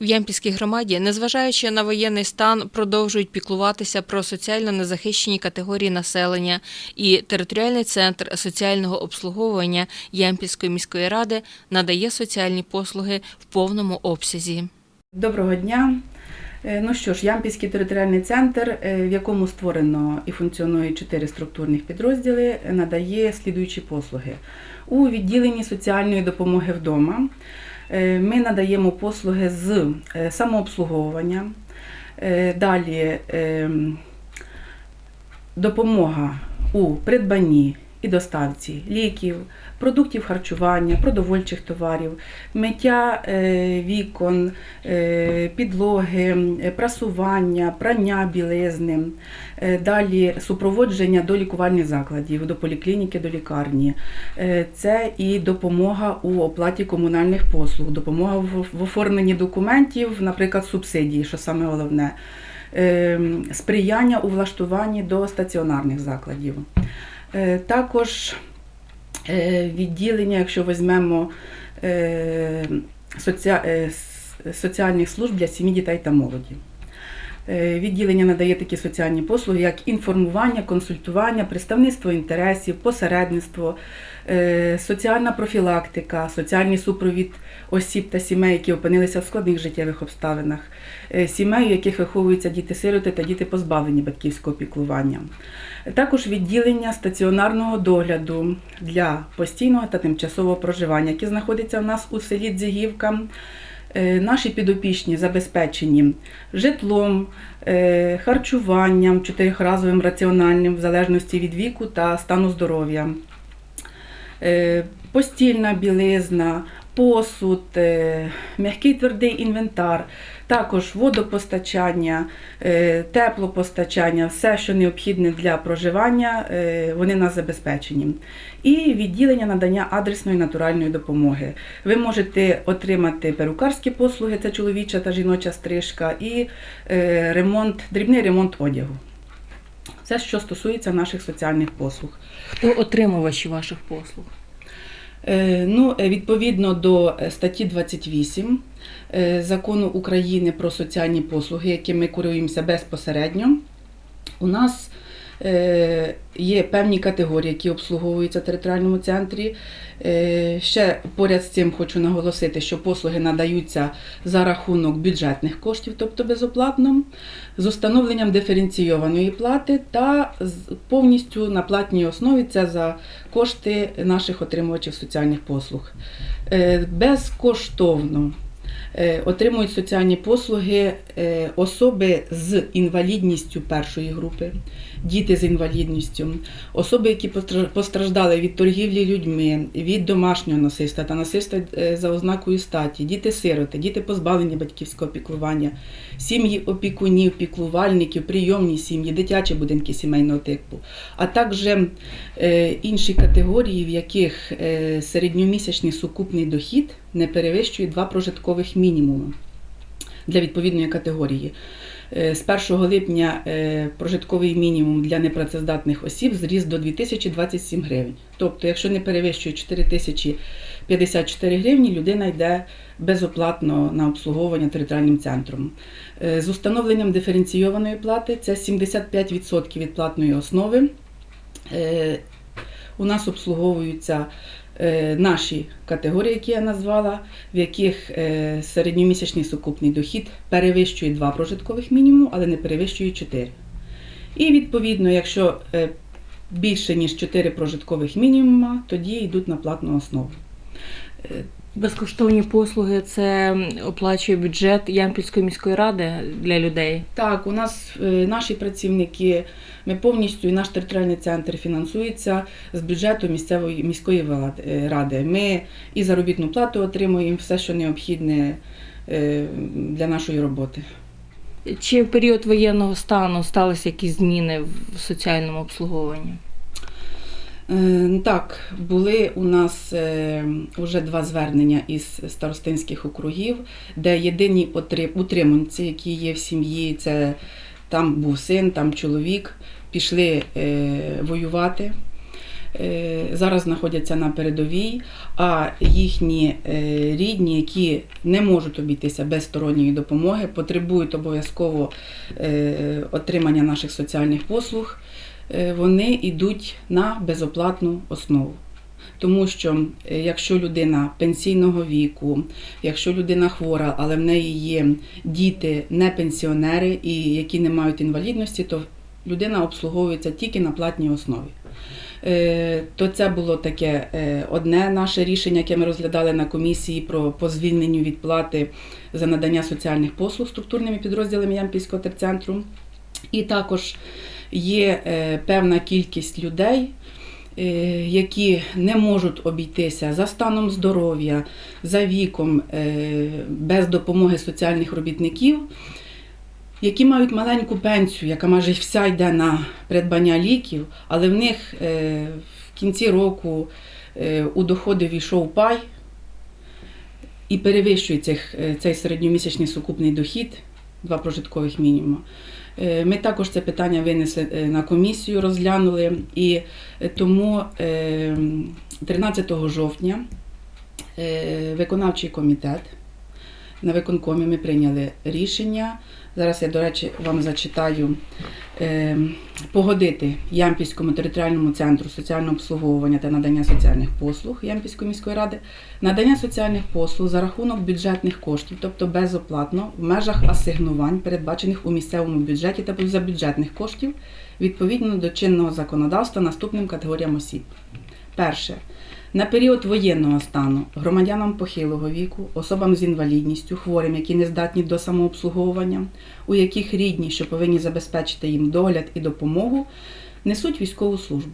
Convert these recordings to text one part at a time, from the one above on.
В Ямпільській громаді, незважаючи на воєнний стан, продовжують піклуватися про соціально незахищені категорії населення, і територіальний центр соціального обслуговування Ямпільської міської ради надає соціальні послуги в повному обсязі. Доброго дня. Е, Ну що ж, Ямпільський територіальний центр, е, в якому створено і функціонує чотири структурних підрозділи, надає слідуючі послуги. У відділенні соціальної допомоги вдома ми надаємо послуги з е, самообслуговування, е, далі е, допомога у придбанні і доставці ліків, продуктів харчування, продовольчих товарів, миття е, вікон, е, підлоги, е, прасування, прання білизни, далі супроводження до лікувальних закладів, до поліклініки, до лікарні. Це і допомога у оплаті комунальних послуг, допомога в оформленні документів, наприклад, субсидії, що саме головне. Е, Сприяння у влаштуванні до стаціонарних закладів. Е, Також е, відділення, якщо візьмемо е, соціальних служб для сім'ї, дітей та молоді. Е, Відділення надає такі соціальні послуги, як інформування, консультування, представництво інтересів, посередництво, е, соціальна профілактика, соціальний супровід осіб та сімей, які опинилися в складних життєвих обставинах, е, сімей, у яких виховуються діти-сироти та діти позбавлені батьківського піклування. Також відділення стаціонарного догляду для постійного та тимчасового проживання, які знаходяться у нас у селі Дзигівка. Е, Наші підопічні забезпечені житлом, е, харчуванням, чотирихразовим раціональним в залежності від віку та стану здоров'я, Е, постільна білизна, посуд, е, м'який твердий інвентар, також водопостачання, е, теплопостачання, все, що необхідне для проживання, е, вони нас забезпечені. І відділення надання адресної натуральної допомоги. Ви можете отримати перукарські послуги, це чоловіча та жіноча стрижка, і ремонт, дрібний ремонт одягу. Це що стосується наших соціальних послуг. Хто отримувачі ваших послуг? Е, Ну, е, відповідно до е, статті 28 е, закону України про соціальні послуги, яким ми керуємося безпосередньо, у нас є певні категорії, які обслуговуються в територіальному центрі. Е, Ще поряд з цим хочу наголосити, що послуги надаються за рахунок бюджетних коштів, тобто безоплатно, з установленням диференційованої плати та повністю на платній основі це за кошти наших отримувачів соціальних послуг. Е, Безкоштовно е, отримують соціальні послуги е, особи з інвалідністю першої групи, діти з інвалідністю, особи, які постраждали від торгівлі людьми, від домашнього насильства та насильства е, за ознакою статі, діти-сироти, діти позбавлені батьківського піклування, сім'ї опікунів, піклувальників, прийомні сім'ї, дитячі будинки сімейного типу, а також е, інші категорії, в яких е, середньомісячний сукупний дохід не перевищує два прожиткових мінімуми для відповідної категорії. Е, З 1 липня е, прожитковий мінімум для непрацездатних осіб зріс до 2027 гривень. Тобто, якщо не перевищує 4054 гривні, людина йде безоплатно на обслуговування територіальним центром. Е, З установленням диференційованої плати це 75% від платної основи. У нас обслуговуються наші категорії, які я назвала, в яких е, середньомісячний сукупний дохід перевищує 2 прожиткових мінімуму, але не перевищує 4. І відповідно, якщо е, більше ніж 4 прожиткових мінімума, тоді йдуть на платну основу. Безкоштовні послуги це оплачує бюджет Ямпільської міської ради для людей. Так, у нас е, наші працівники, ми повністю і наш територіальний центр фінансується з бюджету місцевої міської е, ради. Ми і заробітну плату отримуємо, все, що необхідне е, для нашої роботи. Чи в період воєнного стану сталися якісь зміни в соціальному обслуговуванні? Е, ну Так, були у нас е, вже два звернення із старостинських округів, де єдині утриманці, які є в сім'ї, це там був син, там чоловік, пішли е, воювати. е, зараз знаходяться на передовій, а їхні е, рідні, які не можуть обійтися без сторонньої допомоги, потребують обов'язково е, отримання наших соціальних послуг, е, вони йдуть на безоплатну основу. Тому що е, якщо людина пенсійного віку, якщо людина хвора, але в неї є діти не пенсіонери і які не мають інвалідності, то людина обслуговується тільки на платній основі. Е, То це було таке е, одне наше рішення, яке ми розглядали на комісії про по звільненню від плати за надання соціальних послуг структурними підрозділами Ямпільського терцентру. І також є е, певна кількість людей, е, які не можуть обійтися за станом здоров'я, за віком, е, без допомоги соціальних робітників, які мають маленьку пенсію, яка майже вся йде на придбання ліків, але в них в кінці року у доходи війшов пай і перевищує цих, цей середньомісячний сукупний дохід, два прожиткових мінімуми. Е, Ми також це питання винесли е, на комісію, розглянули, і е, тому е, 13 жовтня виконавчий комітет на виконкомі ми прийняли рішення. Зараз я, до речі, вам зачитаю е, погодити Ямпільському територіальному центру соціального обслуговування та надання соціальних послуг Ямпільської міської ради, надання соціальних послуг за рахунок бюджетних коштів, тобто безоплатно, в межах асигнувань, передбачених у місцевому бюджеті та за бюджетних коштів, відповідно до чинного законодавства наступним категоріям осіб. Перше. На період воєнного стану громадянам похилого віку, особам з інвалідністю, хворим, які не здатні до самообслуговування, у яких рідні, що повинні забезпечити їм догляд і допомогу, несуть військову службу.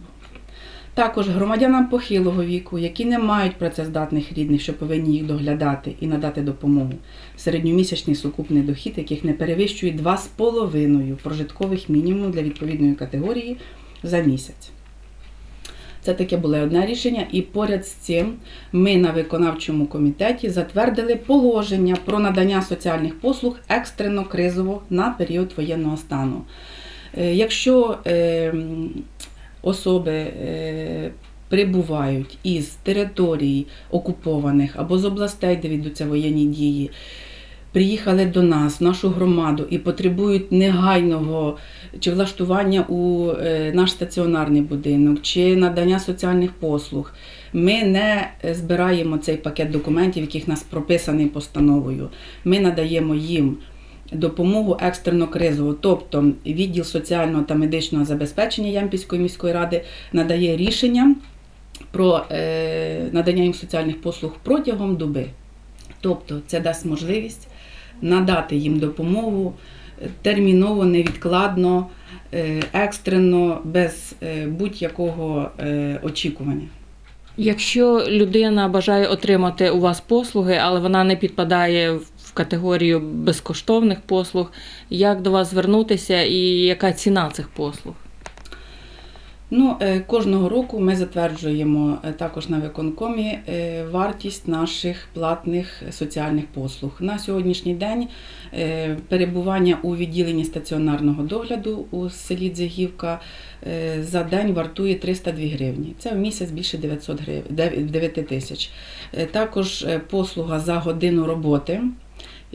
Також громадянам похилого віку, які не мають працездатних рідних, що повинні їх доглядати і надати допомогу, середньомісячний сукупний дохід, яких не перевищує 2,5 прожиткових мінімумів для відповідної категорії за місяць. Це таке було одне рішення, і поряд з цим ми на виконавчому комітеті затвердили положення про надання соціальних послуг екстрено кризово на період воєнного стану. Е, Якщо е, особи е, прибувають із територій окупованих або з областей, де ведуться воєнні дії, приїхали до нас, в нашу громаду і потребують негайного чи влаштування у е, наш стаціонарний будинок, чи надання соціальних послуг. Ми не збираємо цей пакет документів, яких нас прописаний постановою. Ми надаємо їм допомогу екстрено кризову, тобто відділ соціального та медичного забезпечення Ямпільської міської ради надає рішення про е, надання їм соціальних послуг протягом доби. Тобто це дасть можливість надати їм допомогу е, терміново, невідкладно, е, екстрено, без е, будь-якого очікування. Якщо людина бажає отримати у вас послуги, але вона не підпадає в категорію безкоштовних послуг, як до вас звернутися і яка ціна цих послуг? Ну, е, кожного року ми затверджуємо е, також на виконкомі е, вартість наших платних соціальних послуг. На сьогоднішній день перебування у відділенні стаціонарного догляду у селі Дзягівка за день вартує 302 гривні. Це в місяць більше 900 гривень, 9 тисяч. Також послуга за годину роботи.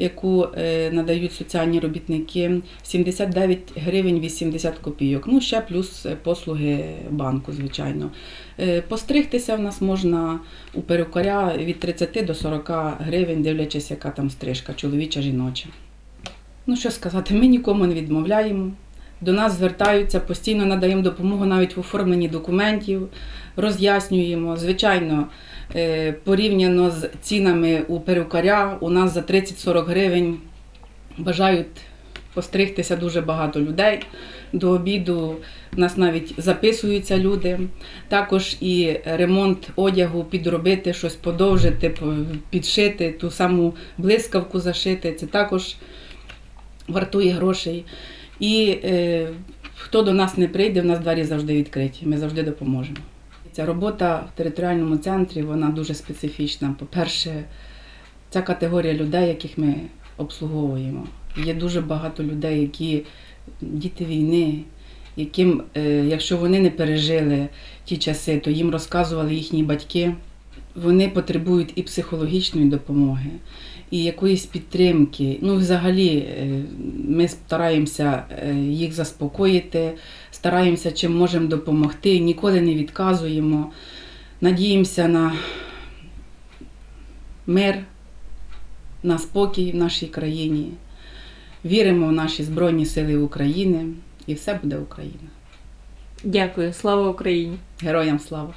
Яку е, надають соціальні робітники 79 гривень 80 копійок. Ну, ще плюс е, послуги банку, звичайно. Е, Постригтися в нас можна у перукаря від 30 до 40 гривень, дивлячись, яка там стрижка, чоловіча, жіноча. Ну, що сказати, ми нікому не відмовляємо. До нас звертаються, постійно надаємо допомогу навіть в оформленні документів, роз'яснюємо. Звичайно, порівняно з цінами у перукаря, у нас за 30-40 гривень бажають постригтися дуже багато людей. До обіду в нас навіть записуються люди. Також і ремонт одягу підробити, щось подовжити, підшити, ту саму блискавку зашити. Це також вартує грошей. І е, хто до нас не прийде, в нас двері завжди відкриті. Ми завжди допоможемо. Ця робота в територіальному центрі вона дуже специфічна. По-перше, ця категорія людей, яких ми обслуговуємо. Є дуже багато людей, які діти війни, яким, е, якщо вони не пережили ті часи, то їм розказували їхні батьки. Вони потребують і психологічної допомоги, і якоїсь підтримки. Ну, взагалі, е, ми стараємося е, їх заспокоїти, стараємося чим можемо допомогти, ніколи не відказуємо. Надіємося на мир, на спокій в нашій країні. Віримо в наші Збройні Сили України і все буде Україна. Дякую, слава Україні! Героям слава!